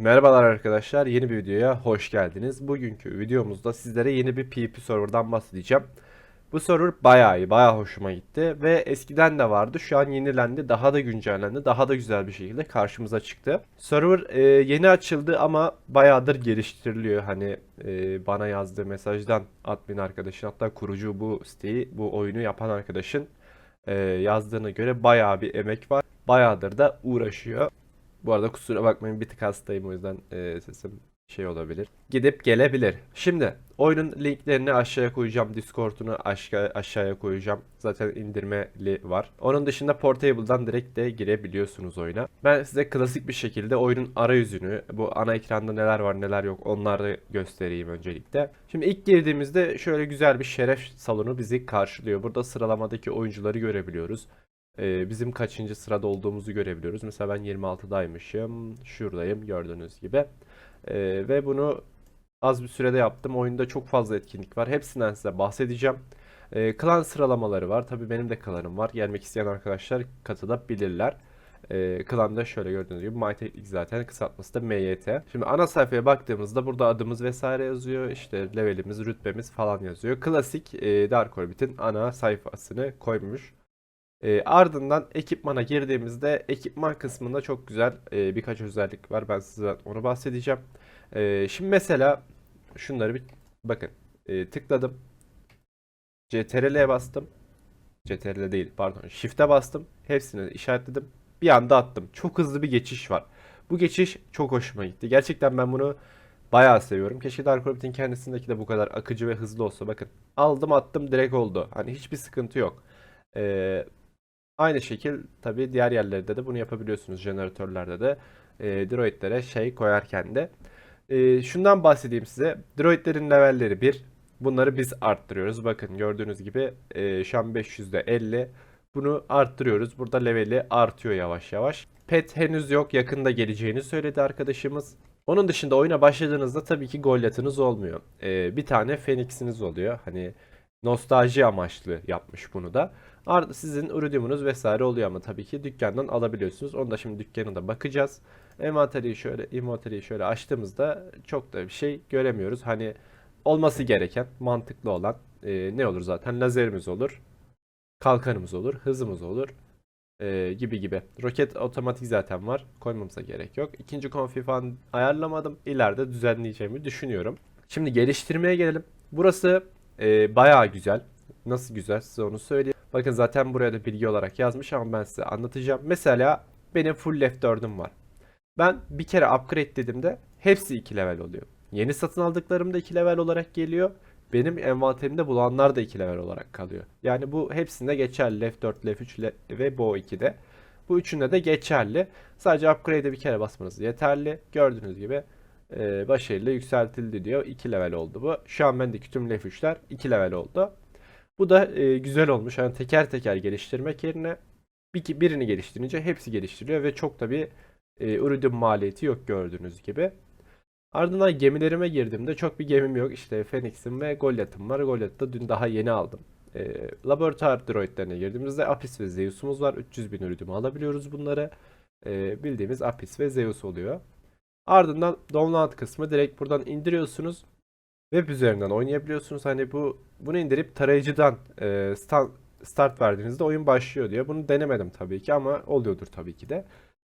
Merhabalar arkadaşlar, yeni bir videoya hoş geldiniz. Bugünkü videomuzda sizlere yeni bir PvP serverdan bahsedeceğim. Bu server bayağı iyi, bayağı hoşuma gitti ve eskiden de vardı. Şu an yenilendi, daha da güncellendi, daha da güzel bir şekilde karşımıza çıktı. Server e, yeni açıldı ama bayağıdır geliştiriliyor. Hani e, bana yazdığı mesajdan admin arkadaşın hatta kurucu bu siteyi, bu oyunu yapan arkadaşın e, yazdığına göre bayağı bir emek var. Bayağıdır da uğraşıyor. Bu arada kusura bakmayın bir tık hastayım o yüzden e, sesim şey olabilir. Gidip gelebilir. Şimdi oyunun linklerini aşağıya koyacağım. Discord'unu aşağı, aşağıya koyacağım. Zaten indirmeli var. Onun dışında Portable'dan direkt de girebiliyorsunuz oyuna. Ben size klasik bir şekilde oyunun arayüzünü, bu ana ekranda neler var neler yok onları göstereyim öncelikle. Şimdi ilk girdiğimizde şöyle güzel bir şeref salonu bizi karşılıyor. Burada sıralamadaki oyuncuları görebiliyoruz. Ee, bizim kaçıncı sırada olduğumuzu görebiliyoruz. Mesela ben 26'daymışım. Şuradayım gördüğünüz gibi. Ee, ve bunu az bir sürede yaptım. Oyunda çok fazla etkinlik var. Hepsinden size bahsedeceğim. Ee, klan sıralamaları var. Tabii benim de klanım var. Gelmek isteyen arkadaşlar katılabilirler. Ee, klanda şöyle gördüğünüz gibi My Tactics zaten kısaltması da MYT. Şimdi ana sayfaya baktığımızda burada adımız vesaire yazıyor. İşte levelimiz, rütbemiz falan yazıyor. Klasik e, Dark Orbit'in ana sayfasını koymuş. E, ardından ekipmana girdiğimizde ekipman kısmında çok güzel e, birkaç özellik var. Ben size onu bahsedeceğim. E, şimdi mesela şunları bir bakın. E, tıkladım. CTRL'ye bastım. CTRL değil pardon. Shift'e bastım. Hepsini işaretledim. Bir anda attım. Çok hızlı bir geçiş var. Bu geçiş çok hoşuma gitti. Gerçekten ben bunu bayağı seviyorum. Keşke Dark Orbit'in kendisindeki de bu kadar akıcı ve hızlı olsa. Bakın aldım attım direkt oldu. Hani hiçbir sıkıntı yok. Eee Aynı şekil tabii diğer yerlerde de bunu yapabiliyorsunuz jeneratörlerde de e, droidlere şey koyarken de. E, şundan bahsedeyim size. Droidlerin levelleri 1. Bunları biz arttırıyoruz. Bakın gördüğünüz gibi e, şu an 500'de 50. Bunu arttırıyoruz. Burada leveli artıyor yavaş yavaş. Pet henüz yok. Yakında geleceğini söyledi arkadaşımız. Onun dışında oyuna başladığınızda tabii ki Goliath'ınız olmuyor. E, bir tane Phoenix'iniz oluyor. Hani nostalji amaçlı yapmış bunu da. Sizin iridiumunuz vesaire oluyor ama tabii ki dükkandan alabiliyorsunuz. Onu da şimdi dükkanına bakacağız. Envanteri şöyle, inventariyi şöyle açtığımızda çok da bir şey göremiyoruz. Hani olması gereken, mantıklı olan e, ne olur zaten? Lazerimiz olur, kalkanımız olur, hızımız olur e, gibi gibi. Roket otomatik zaten var. Koymamıza gerek yok. İkinci konfi falan ayarlamadım. İleride düzenleyeceğimi düşünüyorum. Şimdi geliştirmeye gelelim. Burası e, bayağı güzel. Nasıl güzel size onu söyleyeyim. Bakın zaten buraya da bilgi olarak yazmış ama ben size anlatacağım. Mesela benim full left 4'üm var. Ben bir kere upgrade dediğimde hepsi 2 level oluyor. Yeni satın aldıklarım da 2 level olarak geliyor. Benim envanterimde bulanlar da 2 level olarak kalıyor. Yani bu hepsinde geçerli. Left 4, Left 3 le- ve Bo 2'de. Bu üçünde de geçerli. Sadece upgrade'e bir kere basmanız yeterli. Gördüğünüz gibi e, başarıyla yükseltildi diyor. 2 level oldu bu. Şu an bendeki tüm Left 3'ler 2 level oldu. Bu da e, güzel olmuş. Yani teker teker geliştirmek yerine bir, birini geliştirince hepsi geliştiriyor ve çok da bir e, iridium maliyeti yok gördüğünüz gibi. Ardından gemilerime girdiğimde çok bir gemim yok. İşte Phoenix'im ve Goliath'ım var. Goliath'ı dün daha yeni aldım. E, laboratuvar droidlerine girdiğimizde Apis ve Zeus'umuz var. 300 bin iridium alabiliyoruz bunları. E, bildiğimiz Apis ve Zeus oluyor. Ardından download kısmı direkt buradan indiriyorsunuz. Web üzerinden oynayabiliyorsunuz. Hani bu bunu indirip tarayıcıdan e, start, verdiğinizde oyun başlıyor diyor. Bunu denemedim tabii ki ama oluyordur tabii ki de.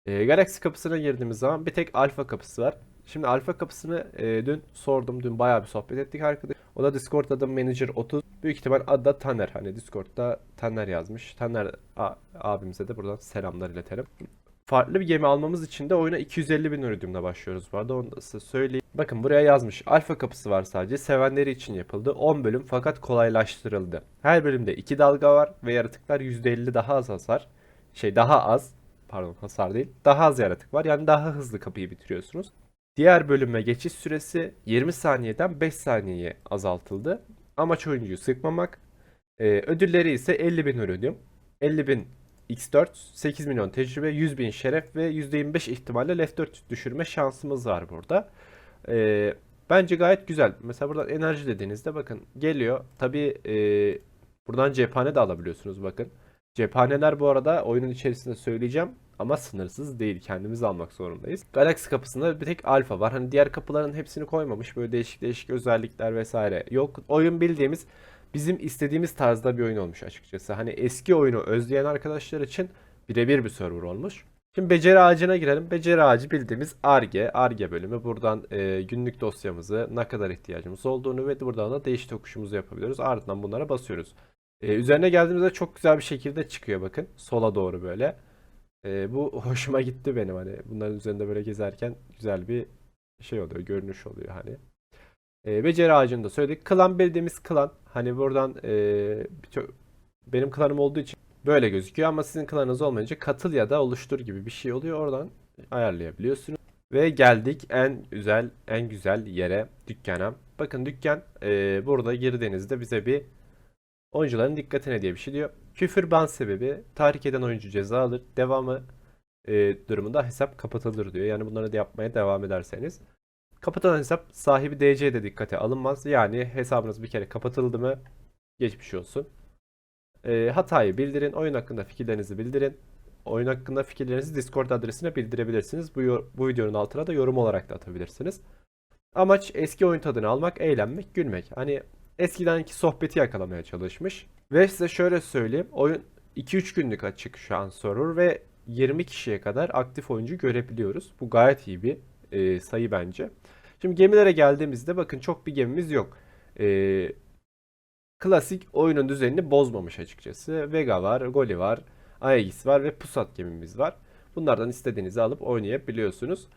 E, Galaxy kapısına girdiğimiz zaman bir tek alfa kapısı var. Şimdi alfa kapısını e, dün sordum. Dün bayağı bir sohbet ettik arkadaş. O da Discord adı Manager 30. Büyük ihtimal adı da Taner. Hani Discord'da Taner yazmış. Taner abimize de buradan selamlar iletelim. Farklı bir gemi almamız için de oyuna 250 bin iridiumla başlıyoruz bu arada. Onu da size söyleyeyim. Bakın buraya yazmış. Alfa kapısı var sadece. Sevenleri için yapıldı. 10 bölüm fakat kolaylaştırıldı. Her bölümde 2 dalga var ve yaratıklar %50 daha az hasar. Şey daha az. Pardon hasar değil. Daha az yaratık var. Yani daha hızlı kapıyı bitiriyorsunuz. Diğer bölüme geçiş süresi 20 saniyeden 5 saniyeye azaltıldı. Amaç oyuncuyu sıkmamak. Ee, ödülleri ise 50 bin iridium. 50 bin X4, 8 milyon tecrübe, 100 bin şeref ve %25 ihtimalle Left 4 düşürme şansımız var burada. Ee, bence gayet güzel. Mesela buradan enerji dediğinizde bakın geliyor. Tabi buradan cephane de alabiliyorsunuz bakın. Cephaneler bu arada oyunun içerisinde söyleyeceğim. ama sınırsız değil. Kendimiz almak zorundayız. Galaxy kapısında bir tek alfa var. Hani diğer kapıların hepsini koymamış. Böyle değişik değişik özellikler vesaire yok. Oyun bildiğimiz bizim istediğimiz tarzda bir oyun olmuş açıkçası. Hani eski oyunu özleyen arkadaşlar için birebir bir server olmuş. Şimdi beceri ağacına girelim. Beceri ağacı bildiğimiz ARGE, ARGE bölümü. Buradan e, günlük dosyamızı, ne kadar ihtiyacımız olduğunu ve buradan da değiş tokuşumuzu yapabiliyoruz. Ardından bunlara basıyoruz. E, üzerine geldiğimizde çok güzel bir şekilde çıkıyor bakın. Sola doğru böyle. E, bu hoşuma gitti benim hani. Bunların üzerinde böyle gezerken güzel bir şey oluyor, görünüş oluyor hani. E, beceri ağacını da söyledik. Klan bildiğimiz klan. Hani buradan e, benim klanım olduğu için böyle gözüküyor ama sizin klanınız olmayınca katıl ya da oluştur gibi bir şey oluyor. Oradan ayarlayabiliyorsunuz. Ve geldik en güzel en güzel yere dükkana. Bakın dükkan e, burada girdiğinizde bize bir oyuncuların dikkatine diye bir şey diyor. Küfür ban sebebi tahrik eden oyuncu ceza alır. Devamı e, durumunda hesap kapatılır diyor. Yani bunları da yapmaya devam ederseniz. Kapatılan hesap sahibi DC'de dikkate alınmaz. Yani hesabınız bir kere kapatıldı mı geçmiş olsun. E, hatayı bildirin. Oyun hakkında fikirlerinizi bildirin. Oyun hakkında fikirlerinizi Discord adresine bildirebilirsiniz. Bu, bu videonun altına da yorum olarak da atabilirsiniz. Amaç eski oyun tadını almak, eğlenmek, gülmek. Hani eskidenki sohbeti yakalamaya çalışmış. Ve size şöyle söyleyeyim. Oyun 2-3 günlük açık şu an server ve 20 kişiye kadar aktif oyuncu görebiliyoruz. Bu gayet iyi bir e, sayı bence. Şimdi gemilere geldiğimizde bakın çok bir gemimiz yok. E, klasik oyunun düzenini bozmamış açıkçası. Vega var, Goli var, Aegis var ve Pusat gemimiz var. Bunlardan istediğinizi alıp oynayabiliyorsunuz.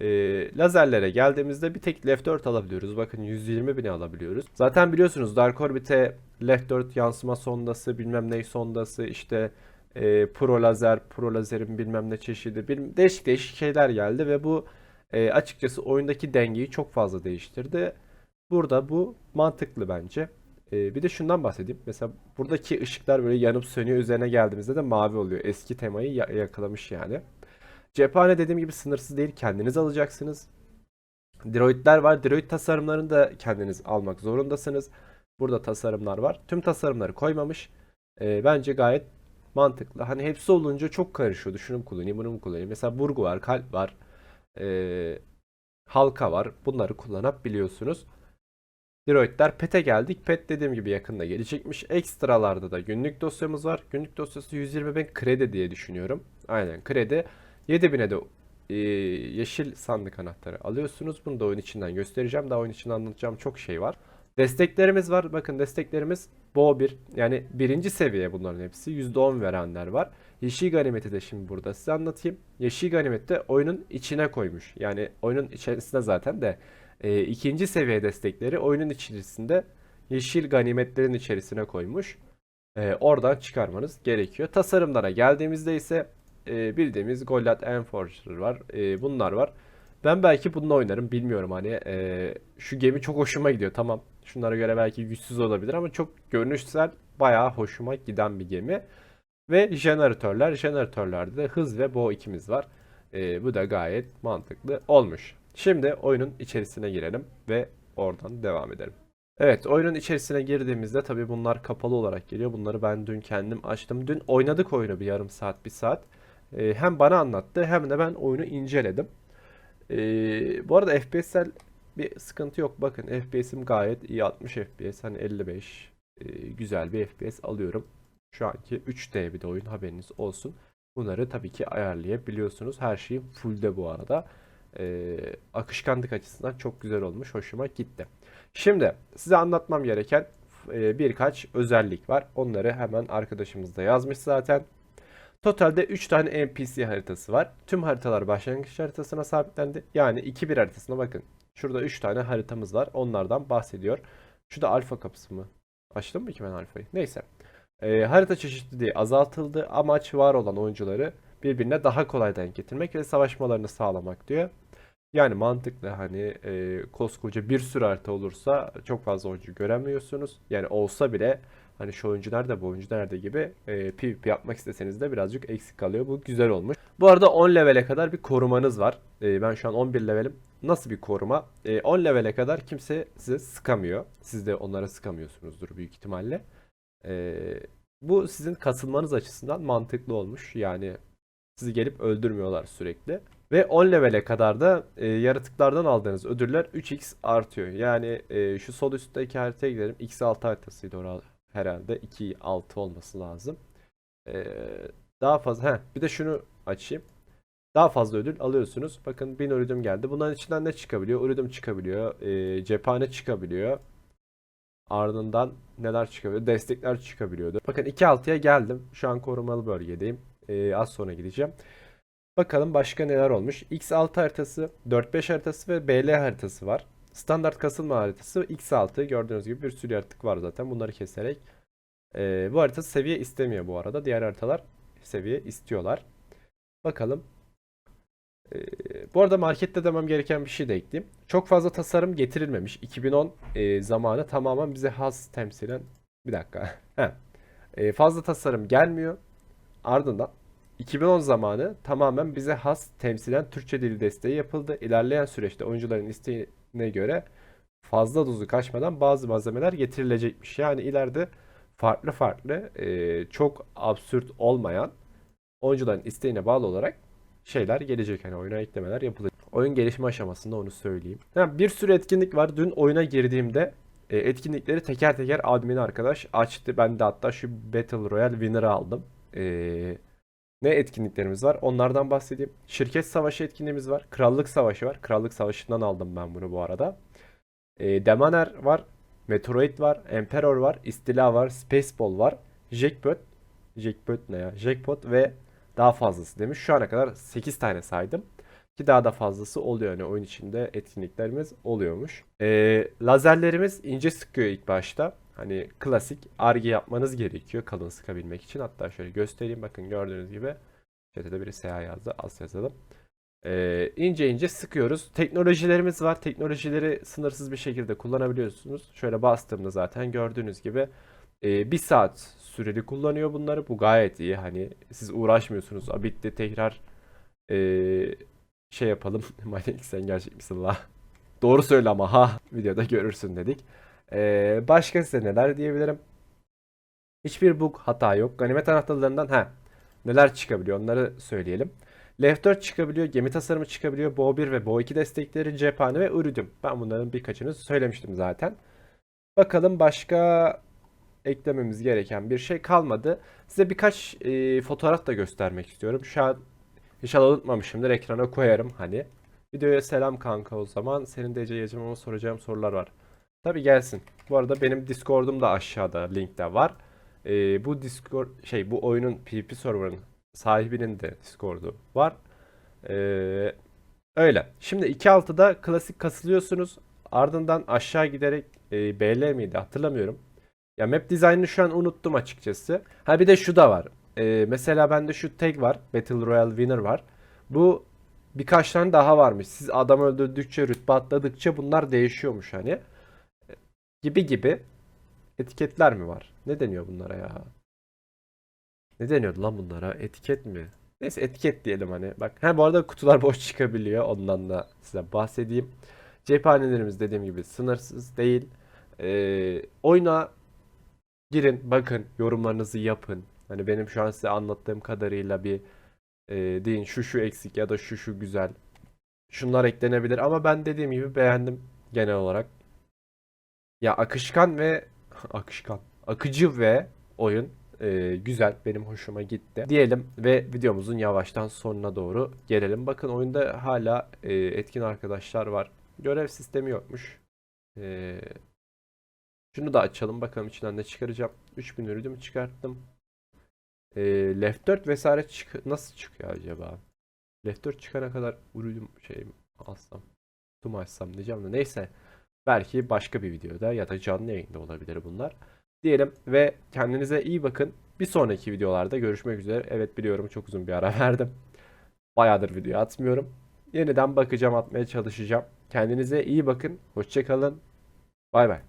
Ee, lazerlere geldiğimizde bir tek Left 4 alabiliyoruz. Bakın 120 bini alabiliyoruz. Zaten biliyorsunuz Dark Orbit'e Left 4 yansıma sondası, bilmem ne sondası, işte e, Pro Lazer, Pro Lazer'in bilmem ne çeşidi, bil- değişik değişik şeyler geldi ve bu e, açıkçası oyundaki dengeyi çok fazla değiştirdi. Burada bu mantıklı bence. Ee, bir de şundan bahsedeyim. Mesela buradaki ışıklar böyle yanıp sönüyor. Üzerine geldiğimizde de mavi oluyor. Eski temayı ya- yakalamış yani. Cephane dediğim gibi sınırsız değil. Kendiniz alacaksınız. Droidler var. Droid tasarımlarını da kendiniz almak zorundasınız. Burada tasarımlar var. Tüm tasarımları koymamış. Ee, bence gayet mantıklı. Hani hepsi olunca çok karışıyordu. Şunu mu kullanayım, bunu mu kullanayım? Mesela burgu var, kalp var. ee, halka var. Bunları kullanabiliyorsunuz. Droidler PET'e geldik. PET dediğim gibi yakında gelecekmiş. Ekstralarda da günlük dosyamız var. Günlük dosyası 120 bin kredi diye düşünüyorum. Aynen kredi. 7000'e de e, yeşil sandık anahtarı alıyorsunuz. Bunu da oyun içinden göstereceğim. Daha oyun içinde anlatacağım çok şey var. Desteklerimiz var. Bakın desteklerimiz Bo 1. Yani birinci seviye bunların hepsi. %10 verenler var. Yeşil ganimeti de şimdi burada size anlatayım. Yeşil ganimeti de oyunun içine koymuş. Yani oyunun içerisinde zaten de e, ikinci seviye destekleri oyunun içerisinde yeşil ganimetlerin içerisine koymuş. E, oradan çıkarmanız gerekiyor. Tasarımlara geldiğimizde ise e, bildiğimiz Goliath Enforcer var. E, bunlar var. Ben belki bununla oynarım bilmiyorum hani e, şu gemi çok hoşuma gidiyor tamam şunlara göre belki güçsüz olabilir ama çok görünüşsel bayağı hoşuma giden bir gemi ve jeneratörler jeneratörlerde de hız ve bow ikimiz var E, bu da gayet mantıklı olmuş şimdi oyunun içerisine girelim ve oradan devam edelim Evet oyunun içerisine girdiğimizde tabii bunlar kapalı olarak geliyor bunları ben dün kendim açtım dün oynadık oyunu bir yarım saat bir saat E, hem bana anlattı hem de ben oyunu inceledim ee, bu arada FPS'sel bir sıkıntı yok. Bakın FPS'im gayet iyi 60 FPS. Hani 55 ee, güzel bir FPS alıyorum. Şu anki 3D bir de oyun haberiniz olsun. Bunları tabii ki ayarlayabiliyorsunuz. Her şey full'de bu arada. Ee, akışkanlık açısından çok güzel olmuş. Hoşuma gitti. Şimdi size anlatmam gereken e, birkaç özellik var. Onları hemen arkadaşımız da yazmış zaten. Totalde 3 tane NPC haritası var. Tüm haritalar başlangıç haritasına sabitlendi. Yani 2-1 haritasına bakın. Şurada 3 tane haritamız var. Onlardan bahsediyor. Şu da alfa kapısı mı? Açtım mı ki ben alfayı? Neyse. Ee, harita çeşitliliği azaltıldı. Amaç var olan oyuncuları birbirine daha kolay denk getirmek ve savaşmalarını sağlamak diyor. Yani mantıklı hani e, koskoca bir sürü harita olursa çok fazla oyuncu göremiyorsunuz. Yani olsa bile hani şu oyuncu nerede bu oyuncu nerede gibi e, PvP yapmak isteseniz de birazcık eksik kalıyor. Bu güzel olmuş. Bu arada 10 levele kadar bir korumanız var. E, ben şu an 11 levelim. Nasıl bir koruma? E, 10 levele kadar kimse size sıkamıyor. Siz de onlara sıkamıyorsunuzdur büyük ihtimalle. E, bu sizin kasılmanız açısından mantıklı olmuş. Yani Sizi gelip öldürmüyorlar sürekli. Ve 10 levele kadar da e, yaratıklardan aldığınız ödüller 3x artıyor. Yani e, şu sol üstteki haritaya gidelim. x6 haritasıydı orada herhalde. 2 6 olması lazım. E, daha fazla. Heh, bir de şunu açayım. Daha fazla ödül alıyorsunuz. Bakın 1000 iridium geldi. Bunların içinden ne çıkabiliyor? Iridium çıkabiliyor. E, cephane çıkabiliyor. Ardından neler çıkabiliyor? Destekler çıkabiliyordu. Bakın 2.6'ya geldim. Şu an korumalı bölgedeyim. E, az sonra gideceğim. Bakalım başka neler olmuş. X6 haritası, 4-5 haritası ve BL haritası var. Standart kasılma haritası X6. Gördüğünüz gibi bir sürü yaratık var zaten. Bunları keserek. Ee, bu harita seviye istemiyor bu arada. Diğer haritalar seviye istiyorlar. Bakalım. Ee, bu arada markette demem gereken bir şey de ekleyeyim. Çok fazla tasarım getirilmemiş. 2010 e, zamanı tamamen bize has temsilen. Bir dakika. Heh. Ee, fazla tasarım gelmiyor. Ardından 2010 zamanı tamamen bize has temsilen Türkçe dili desteği yapıldı. İlerleyen süreçte oyuncuların isteğine göre fazla dozu kaçmadan bazı malzemeler getirilecekmiş. Yani ileride farklı farklı e, çok absürt olmayan oyuncuların isteğine bağlı olarak şeyler gelecek. Hani oyuna eklemeler yapılacak. Oyun gelişme aşamasında onu söyleyeyim. Yani bir sürü etkinlik var. Dün oyuna girdiğimde e, etkinlikleri teker teker admin arkadaş açtı. Ben de hatta şu Battle Royale Winner'ı aldım. Eee ne etkinliklerimiz var? Onlardan bahsedeyim. Şirket savaşı etkinliğimiz var. Krallık savaşı var. Krallık savaşından aldım ben bunu bu arada. E, Demaner var. Metroid var. Emperor var. İstila var. Spaceball var. Jackpot. Jackpot ne ya? Jackpot ve daha fazlası demiş. Şu ana kadar 8 tane saydım. Ki daha da fazlası oluyor. Yani oyun içinde etkinliklerimiz oluyormuş. E, lazerlerimiz ince sıkıyor ilk başta. Hani klasik arge yapmanız gerekiyor kalın sıkabilmek için. Hatta şöyle göstereyim. Bakın gördüğünüz gibi chat'e biri SEA yazdı. Az yazalım. Ee, ince ince sıkıyoruz. Teknolojilerimiz var. Teknolojileri sınırsız bir şekilde kullanabiliyorsunuz. Şöyle bastığımda zaten gördüğünüz gibi e, bir saat süreli kullanıyor bunları. Bu gayet iyi. Hani siz uğraşmıyorsunuz. A, bitti tekrar e, şey yapalım. Manyak sen gerçek misin la? Doğru söyle ama ha. Videoda görürsün dedik. Ee, başka size neler diyebilirim? Hiçbir bug hata yok. Ganimet anahtarlarından ha neler çıkabiliyor onları söyleyelim. Left 4 çıkabiliyor, gemi tasarımı çıkabiliyor, Bo 1 ve Bo 2 destekleri, cephane ve iridium. Ben bunların birkaçını söylemiştim zaten. Bakalım başka eklememiz gereken bir şey kalmadı. Size birkaç e, fotoğraf da göstermek istiyorum. Şu an inşallah unutmamışımdır ekrana koyarım hani. Videoya selam kanka o zaman. Senin de Ece soracağım sorular var. Tabi gelsin. Bu arada benim Discord'um da aşağıda linkte var. Ee, bu Discord şey bu oyunun PvP server'ın sahibinin de Discord'u var. Ee, öyle. Şimdi 2.6'da klasik kasılıyorsunuz. Ardından aşağı giderek e, BL miydi hatırlamıyorum. Ya map dizaynını şu an unuttum açıkçası. Ha bir de şu da var. Ee, mesela bende şu tag var. Battle Royale Winner var. Bu birkaç tane daha varmış. Siz adam öldürdükçe, rütbe atladıkça bunlar değişiyormuş hani gibi gibi etiketler mi var? Ne deniyor bunlara ya? Ne deniyordu lan bunlara? Etiket mi? Neyse etiket diyelim hani. Bak ha bu arada kutular boş çıkabiliyor. Ondan da size bahsedeyim. Cephanelerimiz dediğim gibi sınırsız değil. Ee, oyuna girin, bakın, yorumlarınızı yapın. Hani benim şu an size anlattığım kadarıyla bir e, deyin şu şu eksik ya da şu şu güzel. Şunlar eklenebilir ama ben dediğim gibi beğendim genel olarak. Ya akışkan ve akışkan, akıcı ve oyun e, güzel. Benim hoşuma gitti. Diyelim ve videomuzun yavaştan sonuna doğru gelelim. Bakın oyunda hala e, etkin arkadaşlar var. Görev sistemi yokmuş. E, şunu da açalım. Bakalım içinden ne çıkaracağım. 3000 ürünümü çıkarttım. E, Left 4 vesaire çık nasıl çıkıyor acaba? Left 4 çıkana kadar ürünüm şey alsam. Tüm açsam diyeceğim de neyse. Belki başka bir videoda ya da canlı yayında olabilir bunlar. Diyelim ve kendinize iyi bakın. Bir sonraki videolarda görüşmek üzere. Evet biliyorum çok uzun bir ara verdim. Bayağıdır video atmıyorum. Yeniden bakacağım atmaya çalışacağım. Kendinize iyi bakın. Hoşçakalın. Bay bay.